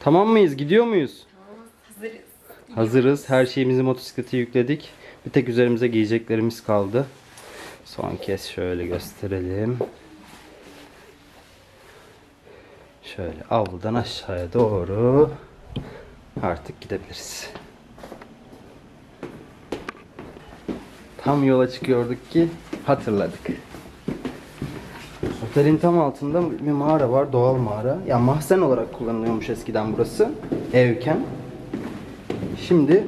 Tamam mıyız? Gidiyor muyuz? Hazırız. Hazırız. Her şeyimizi motosiklete yükledik. Bir tek üzerimize giyeceklerimiz kaldı. Son kez şöyle gösterelim. Şöyle avludan aşağıya doğru artık gidebiliriz. Tam yola çıkıyorduk ki hatırladık. Otelin tam altında bir mağara var, doğal mağara. Ya mahzen olarak kullanılıyormuş eskiden burası, evken. Şimdi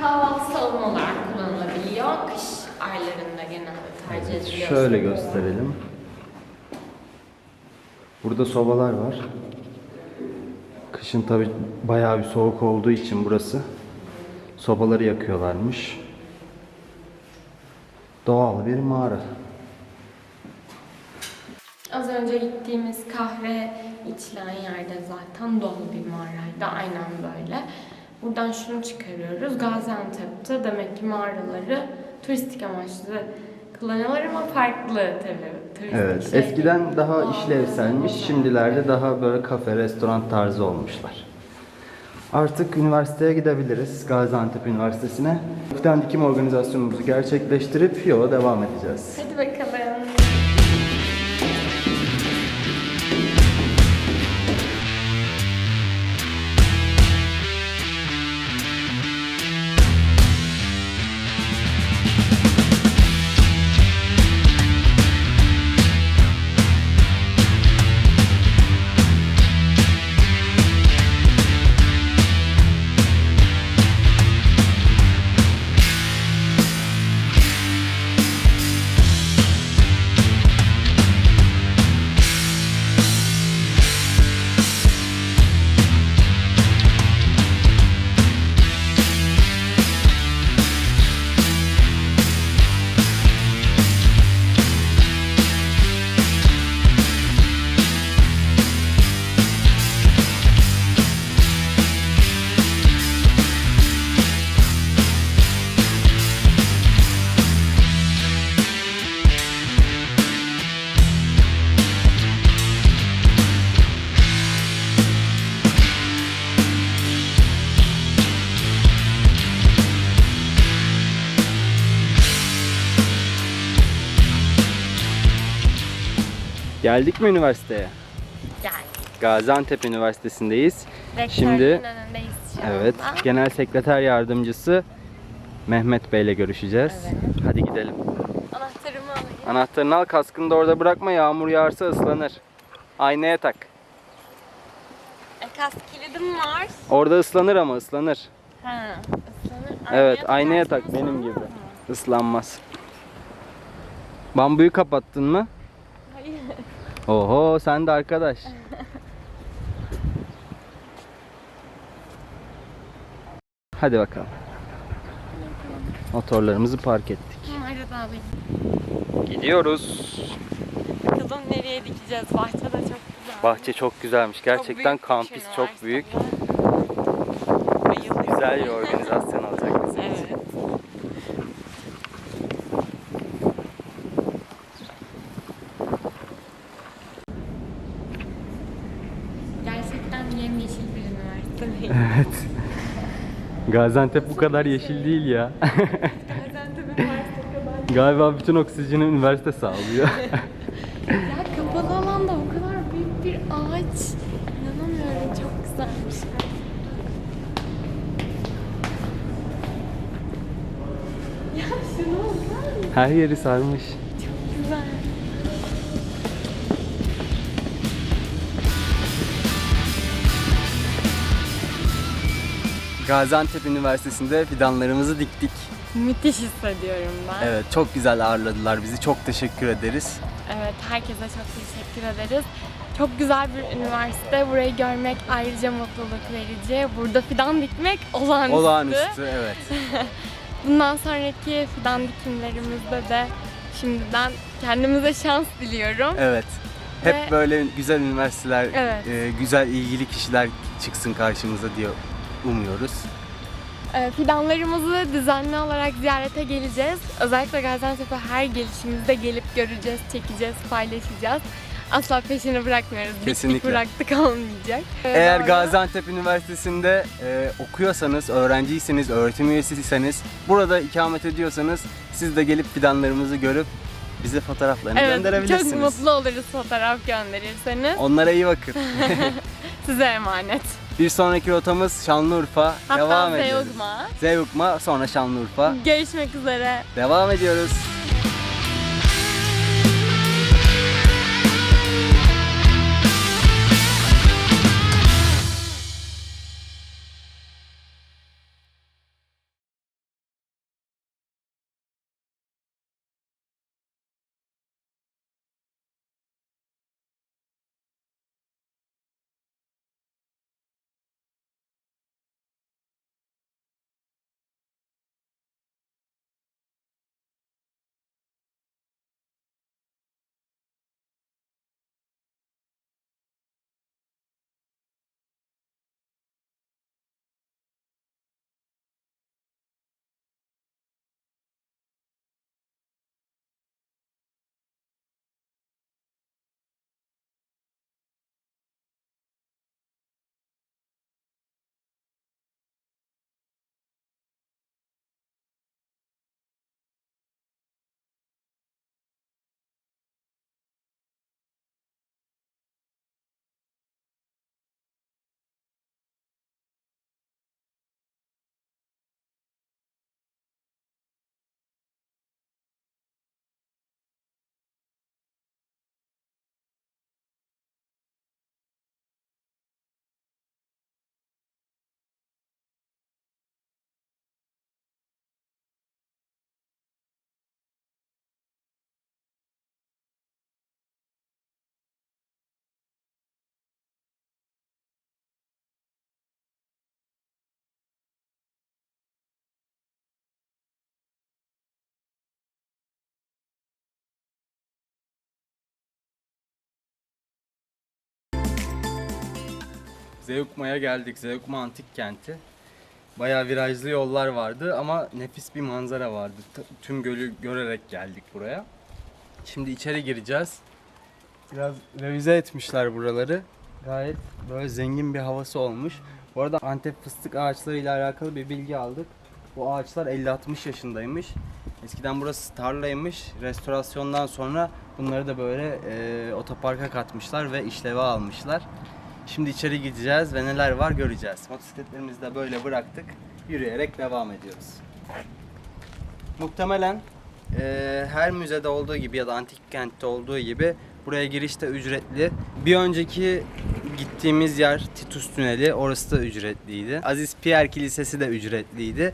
Kahvaltı salonu olarak kullanılabiliyor. Kış aylarında genelde tercih ediliyor. şöyle gösterelim. Burada sobalar var. Kışın tabi bayağı bir soğuk olduğu için burası sobaları yakıyorlarmış. Doğal bir mağara. Az önce gittiğimiz kahve içilen yerde zaten doğal bir mağaraydı. Aynen böyle. Buradan şunu çıkarıyoruz. Gaziantep'te demek ki mağaraları turistik amaçlı kullanıyorlar ama farklı tabii. Turistik Evet, şey eskiden değil. daha Doğal işlevselmiş, şimdilerde daha böyle kafe, restoran tarzı olmuşlar. Artık üniversiteye gidebiliriz, Gaziantep Üniversitesi'ne. Dikim organizasyonumuzu gerçekleştirip yola devam edeceğiz. Hadi bakalım. Geldik mi üniversiteye? Gel. Gaziantep Üniversitesi'ndeyiz. Rektörlüğün Şimdi- önündeyiz şu Evet, anda. Genel Sekreter Yardımcısı Mehmet Bey ile görüşeceğiz. Evet. Hadi gidelim. Anahtarımı alayım. Anahtarını al, kaskını da orada bırakma. Yağmur yağarsa ıslanır. Aynaya tak. E, kask kilidim var. Orada ıslanır ama ıslanır. Ha, ıslanır. Evet, aynaya tak benim gibi. mı? Islanmaz. Bambuyu kapattın mı? Hayır. Oho, sen de arkadaş. Hadi bakalım. Motorlarımızı park ettik. Gidiyoruz. Bakalım nereye dikeceğiz? Bahçe de çok güzel. Bahçe çok güzelmiş. Çok Gerçekten büyükmüş kampüs çok büyük. Güzel bir organizasyon olacak bizim için. Evet. Gerçekten yemyeşil bir üniversite değil. Evet. Gaziantep bu kadar yeşil değil ya. Gaziantep. Galiba bütün oksijeni üniversite sağlıyor. Ya kapalı alanda bu kadar büyük bir ağaç. İnanamıyorum çok güzelmiş. Ya şuna bakar mısın? Her yeri sarmış. Gaziantep Üniversitesi'nde fidanlarımızı diktik. Müthiş hissediyorum ben. Evet, çok güzel ağırladılar bizi. Çok teşekkür ederiz. Evet, herkese çok teşekkür ederiz. Çok güzel bir üniversite. Burayı görmek ayrıca mutluluk verici. Burada fidan dikmek olağanüstü. Olağanüstü, evet. Bundan sonraki fidan dikimlerimizde de şimdiden kendimize şans diliyorum. Evet. Hep Ve- böyle güzel üniversiteler, Evet. e, güzel ilgili kişiler çıksın karşımıza diye umuyoruz. Ee, Fidanlarımızı düzenli olarak ziyarete geleceğiz. Özellikle Gaziantep'e her gelişimizde gelip göreceğiz, çekeceğiz, paylaşacağız. Asla peşini bırakmıyoruz. Bittik Kesinlikle. bıraktık olmayacak. Eğer Doğru. Gaziantep Üniversitesi'nde e, okuyorsanız, öğrenciyseniz, öğretim üyesiyseniz, burada ikamet ediyorsanız siz de gelip fidanlarımızı görüp bize fotoğraflarını Evet, gönderebilirsiniz. çok mutlu oluruz fotoğraf gönderirseniz. Onlara iyi bakın. Size emanet. Bir sonraki rotamız Şanlıurfa. Hatta Devam ediyoruz. Zeugma. Zeugma sonra Şanlıurfa. Görüşmek üzere. Devam ediyoruz. Zeugma'ya geldik. Zeugma antik kenti. Bayağı virajlı yollar vardı ama nefis bir manzara vardı. Tüm gölü görerek geldik buraya. Şimdi içeri gireceğiz. Biraz revize etmişler buraları. Gayet böyle zengin bir havası olmuş. Bu arada Antep fıstık ağaçlarıyla alakalı bir bilgi aldık. Bu ağaçlar 50-60 yaşındaymış. Eskiden burası tarlaymış. Restorasyondan sonra bunları da böyle e, otoparka katmışlar ve işleve almışlar. Şimdi içeri gideceğiz ve neler var göreceğiz. Motosikletlerimizi de böyle bıraktık. Yürüyerek devam ediyoruz. Muhtemelen eee, her müzede olduğu gibi ya da antik kentte olduğu gibi buraya giriş de ücretli. Bir önceki gittiğimiz yer Titus Tüneli. Orası da ücretliydi. Aziz Pierre Kilisesi de ücretliydi.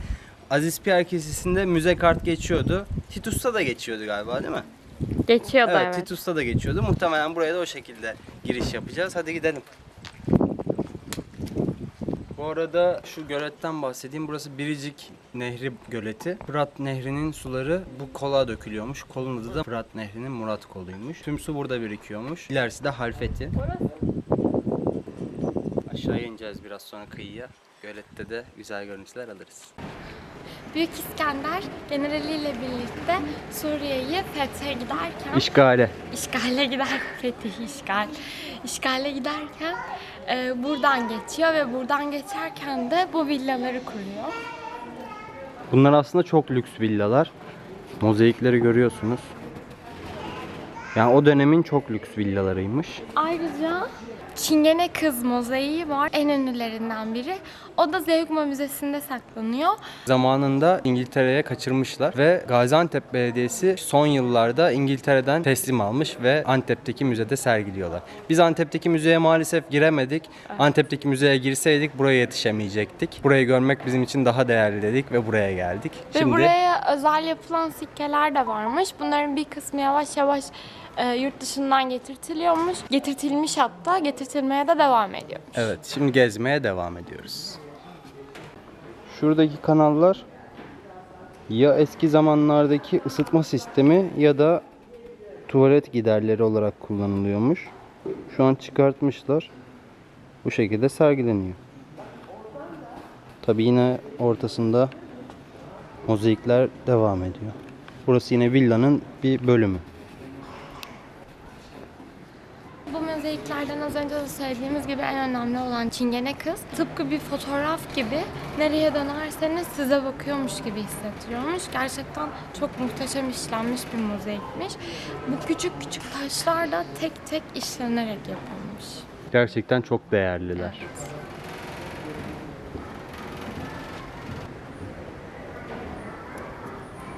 Aziz Pierre Kilisesi'nde müze kart geçiyordu. Titus'ta da geçiyordu galiba değil mi? Geçiyor da Evet, evet. Titus'ta da geçiyordu. Muhtemelen buraya da o şekilde giriş yapacağız. Hadi gidelim. Bu arada şu göletten bahsedeyim. Burası Biricik Nehri göleti. Fırat Nehri'nin suları bu kola dökülüyormuş. Kolun adı da Fırat Nehri'nin Murat koluymuş. Tüm su burada birikiyormuş. İlerisi de Halfeti. Aşağıya ineceğiz biraz sonra kıyıya. Gölette de güzel görüntüler alırız. Büyük İskender generaliyle birlikte Suriye'yi fethe giderken İşgale. işgale gider fetih işgal işgale giderken e, buradan geçiyor ve buradan geçerken de bu villaları kuruyor. Bunlar aslında çok lüks villalar. Mozaikleri görüyorsunuz. Yani o dönemin çok lüks villalarıymış. Ayrıca Çingene Kız mozaiği var. En ünlülerinden biri. O da Zeugma Müzesi'nde saklanıyor. Zamanında İngiltere'ye kaçırmışlar ve Gaziantep Belediyesi son yıllarda İngiltere'den teslim almış ve Antep'teki müzede sergiliyorlar. Biz Antep'teki müzeye maalesef giremedik. Antep'teki müzeye girseydik buraya yetişemeyecektik. Burayı görmek bizim için daha değerli dedik ve buraya geldik. Ve buraya özel yapılan sikkeler de varmış. Bunların bir kısmı yavaş yavaş e, yurt dışından getirtiliyormuş. Getirtilmiş hatta. Getirtilmeye de devam ediyormuş. Evet, şimdi gezmeye devam ediyoruz. Şuradaki kanallar ya eski zamanlardaki ısıtma sistemi ya da tuvalet giderleri olarak kullanılıyormuş. Şu an çıkartmışlar. Bu şekilde sergileniyor. Tabi yine ortasında mozaikler devam ediyor. Burası yine villanın bir bölümü. az önce de söylediğimiz gibi en önemli olan Çingene kız tıpkı bir fotoğraf gibi nereye dönerseniz size bakıyormuş gibi hissettiriyormuş. Gerçekten çok muhteşem işlenmiş bir mozaikmiş. Bu küçük küçük taşlar da tek tek işlenerek yapılmış. Gerçekten çok değerliler.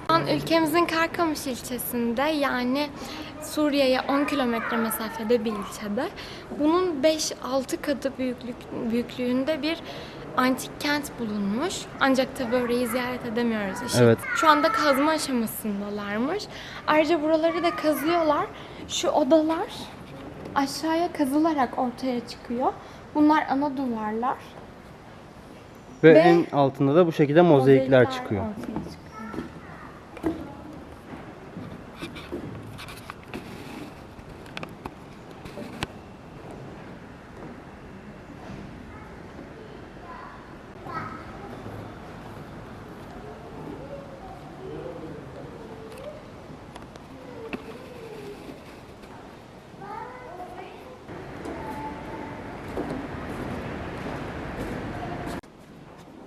Şu an ülkemizin Karkamış ilçesinde yani Suriye'ye 10 kilometre mesafede bir ilçede. Bunun 5-6 katı büyüklük, büyüklüğünde bir antik kent bulunmuş. Ancak tabi orayı ziyaret edemiyoruz. İşte Evet. Şu anda kazma aşamasındalarmış. Ayrıca buraları da kazıyorlar. Şu odalar aşağıya kazılarak ortaya çıkıyor. Bunlar ana duvarlar. Ve, Ve- en altında da bu şekilde mozaikler çıkıyor. ortaya çıkıyor.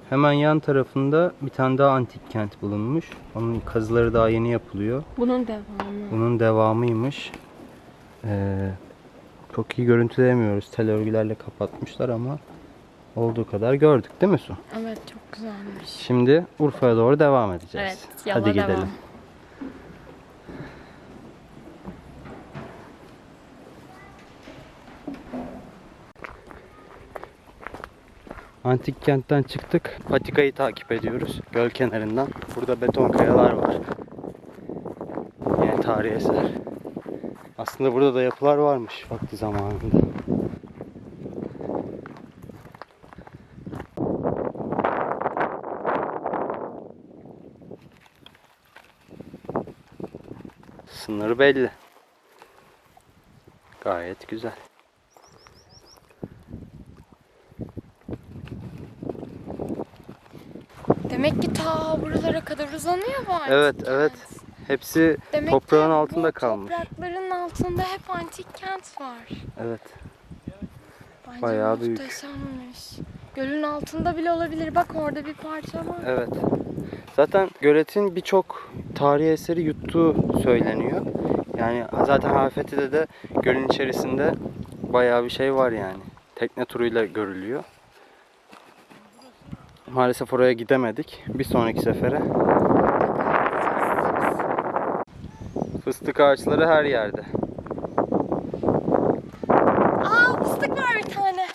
Hemen yan tarafında bir tane daha antik kent bulunmuş. Onun kazıları daha yeni yapılıyor. Bunun devamı. Bunun devamıymış. Ee, çok iyi görüntüleyemiyoruz. Tel örgülerle kapatmışlar ama olduğu kadar gördük değil mi Su? Evet çok güzelmiş. Şimdi Urfa'ya doğru devam edeceğiz. Evet, yola Hadi gidelim. devam. Antik kentten çıktık. Patikayı takip ediyoruz. Göl kenarından. Burada beton kayalar var. Yine tarihi eser. Aslında burada da yapılar varmış vakti zamanında. Sınırı belli. Gayet güzel. Demek ki ta buralara kadar uzanıyor bu antik Evet, kent. evet. Hepsi Demek toprağın ki altında bu kalmış. toprakların altında hep antik kent var. Evet. Bence Bayağı büyük. muhteşemmiş. Gölün altında bile olabilir. Bak orada bir parça var. Evet. Zaten göletin birçok tarihi eseri yuttuğu söyleniyor. Yani zaten Hafeti'de de gölün içerisinde bayağı bir şey var yani. Tekne turuyla görülüyor. Maalesef oraya gidemedik. Bir sonraki sefere. Fıstık ağaçları her yerde. Aa fıstık var bir tane.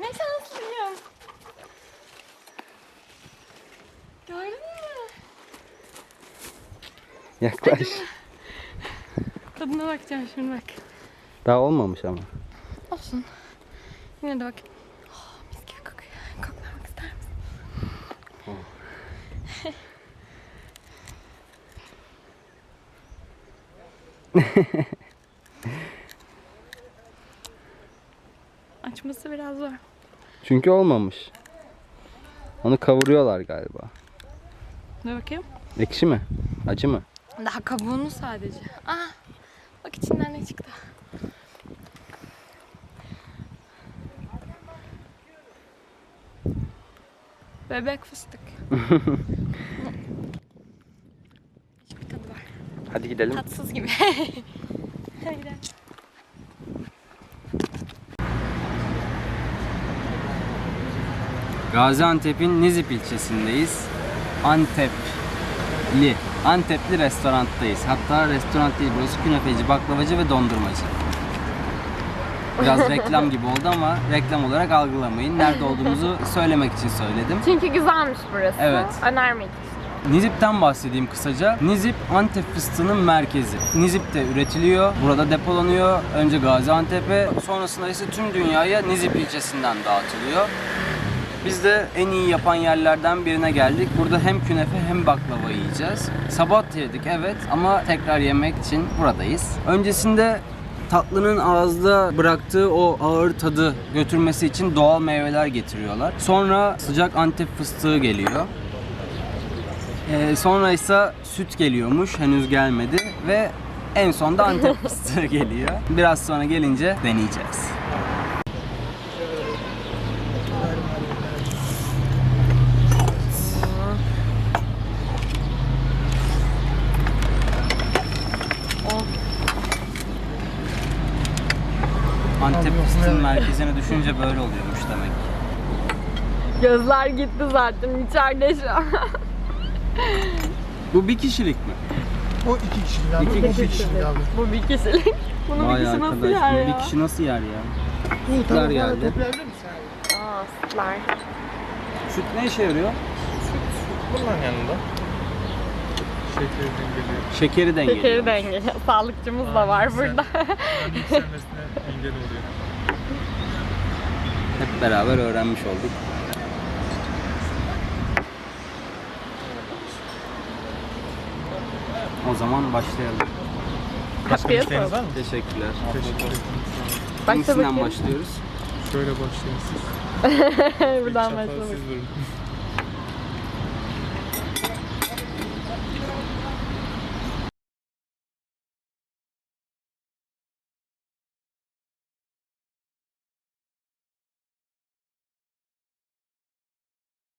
Ne şanslıyım. Gördün mü? Yaklaş. Tadına bakacağım şimdi bak. Daha olmamış ama. Olsun. Yine de bak. Açması biraz zor. Çünkü olmamış. Onu kavuruyorlar galiba. Dur bakayım. Ekşi mi? Acı mı? Daha kabuğunu sadece. Aa, bak içinden ne çıktı. Bebek fıstık. Hiçbir tadı var. Hadi gidelim. Tatsız gibi. Hadi gidelim. Gaziantep'in Nizip ilçesindeyiz. Antepli. Antepli restoranttayız. Hatta restoran değil burası künefeci, baklavacı ve dondurmacı. Biraz reklam gibi oldu ama reklam olarak algılamayın. Nerede olduğumuzu söylemek için söyledim. Çünkü güzelmiş burası. Evet. Önermek Nizip'ten bahsedeyim kısaca. Nizip Antep fıstığının merkezi. Nizip'te üretiliyor, burada depolanıyor. Önce Gaziantep'e, sonrasında ise tüm dünyaya Nizip ilçesinden dağıtılıyor. Biz de en iyi yapan yerlerden birine geldik. Burada hem künefe hem baklava yiyeceğiz. Sabah yedik evet ama tekrar yemek için buradayız. Öncesinde tatlının ağızda bıraktığı o ağır tadı götürmesi için doğal meyveler getiriyorlar. Sonra sıcak Antep fıstığı geliyor. Ee, sonra ise süt geliyormuş henüz gelmedi ve en sonda Antep fıstığı geliyor. Biraz sonra gelince deneyeceğiz. Merkezine düşünce böyle oluyormuş demek. Gözler gitti zaten içeride şu an. Bu bir kişilik mi? O iki kişilik abi. İki bir kişilik. kişilik abi. Bu bir kişilik. Bunu bir Vay kişi nasıl arkadaş yer bunu ya? bir kişi nasıl yer ya? Bu Sütler geldi. toplayabilir misin abi? Aa sütler. Süt ne işe yarıyor? Bunların yanında. Şekerden geliyor. Şekeri dengeliyor. Şekeri dengeli. Sağlıkçımız da var burada. Yükselmesine engel oluyor. Beraber öğrenmiş olduk. O zaman başlayalım. Var mı? Teşekkürler. Başla Hangisinden bakayım. başlıyoruz? Şöyle başlayın siz. Buradan başlamak. siz.